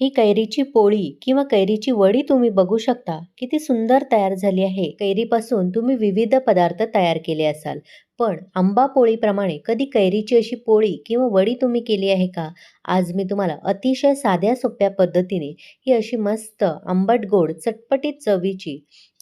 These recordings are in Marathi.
ही कैरीची पोळी किंवा कैरीची वडी तुम्ही बघू शकता. किती सुंदर तयार झाली आहे. कैरीपासून तुम्ही विविध पदार्थ तयार केले असाल. पण आंबा पोळीप्रमाणे कधी कैरीची अशी पोळी किंवा वडी तुम्ही केली आहे का? आज मी तुम्हाला अतिशय साध्या सोप्या पद्धतीने ही अशी मस्त आंबट गोड चटपटीत चवीची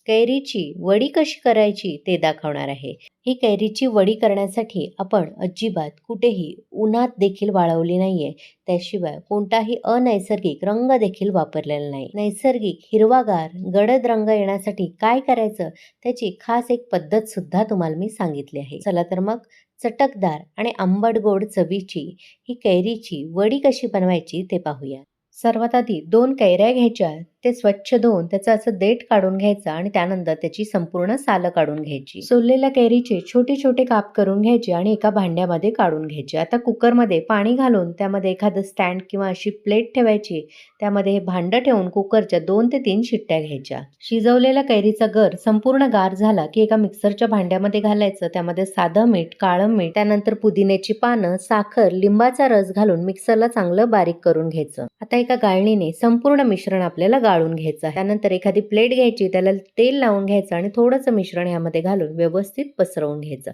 कैरीची वडी कशी करायची ते दाखवणार आहे. ही कैरीची वडी करण्यासाठी आपण अजिबात कुठेही उन्हात देखील वाळवली नाहीये. त्याशिवाय कोणताही अनैसर्गिक रंग देखील वापरलेला नाही. नैसर्गिक हिरवागार गडद रंग येण्यासाठी काय करायचं त्याची खास एक पद्धत सुद्धा तुम्हाला मी सांगितली आहे. चला तर मग चटकदार आणि आंबट गोड चवीची ही कैरीची वडी कशी बनवायची ते पाहूया. सर्वात आधी दोन कैऱ्या घ्यायच्या ते स्वच्छ धुवून त्याचं असं देठ काढून घ्यायचं आणि त्यानंतर त्याची संपूर्ण सालं काढून घ्यायची. सोललेल्या कैरीचे छोटे छोटे काप करून घ्यायचे आणि एका भांड्यामध्ये काढून घ्यायचे. आता कुकरमध्ये पाणी घालून त्यामध्ये एखादं स्टँड किंवा अशी प्लेट ठेवायची. त्यामध्ये हे भांडं ठेवून कुकरच्या दोन ते तीन शिट्ट्या घ्यायच्या. शिजवलेल्या कैरीचा गर संपूर्ण गार झाला की एका मिक्सरच्या भांड्यामध्ये घालायचं. त्यामध्ये साधं मीठ काळं मीठ त्यानंतर पुदिन्याची पानं साखर लिंबाचा रस घालून मिक्सरला चांगलं बारीक करून घ्यायचं. आता एका गाळणीने संपूर्ण मिश्रण आपल्याला गाळून घ्यायचं आहे. त्यानंतर एखादी प्लेट घ्यायची त्याला तेल लावून घ्यायचं आणि थोडंसं मिश्रण यामध्ये घालून व्यवस्थित पसरवून घ्यायचं.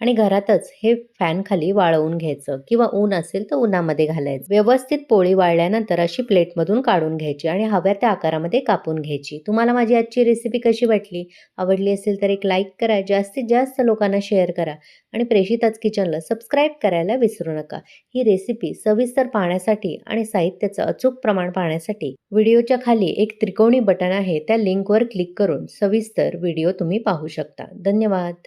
आणि घरातच हे फॅन खाली वाळवून घ्यायचं. किंवा ऊन असेल तर उन्हामध्ये घालायचं. व्यवस्थित पोळी वाळल्यानंतर अशी प्लेटमधून काढून घ्यायची आणि हव्या त्या आकारामध्ये कापून घ्यायची. तुम्हाला माझी आजची रेसिपी कशी वाटली? आवडली असेल तर एक लाईक करा जास्तीत जास्त लोकांना शेअर करा आणि प्रेषिताच किचनला सबस्क्राईब करायला विसरू नका. ही रेसिपी सविस्तर पाहण्यासाठी आणि साहित्याचं अचूक प्रमाण पाहण्यासाठी व्हिडिओच्या खाली एक त्रिकोणी बटन आहे. त्या लिंकवर क्लिक करून सविस्तर व्हिडिओ तुम्ही पाहू शकता. धन्यवाद.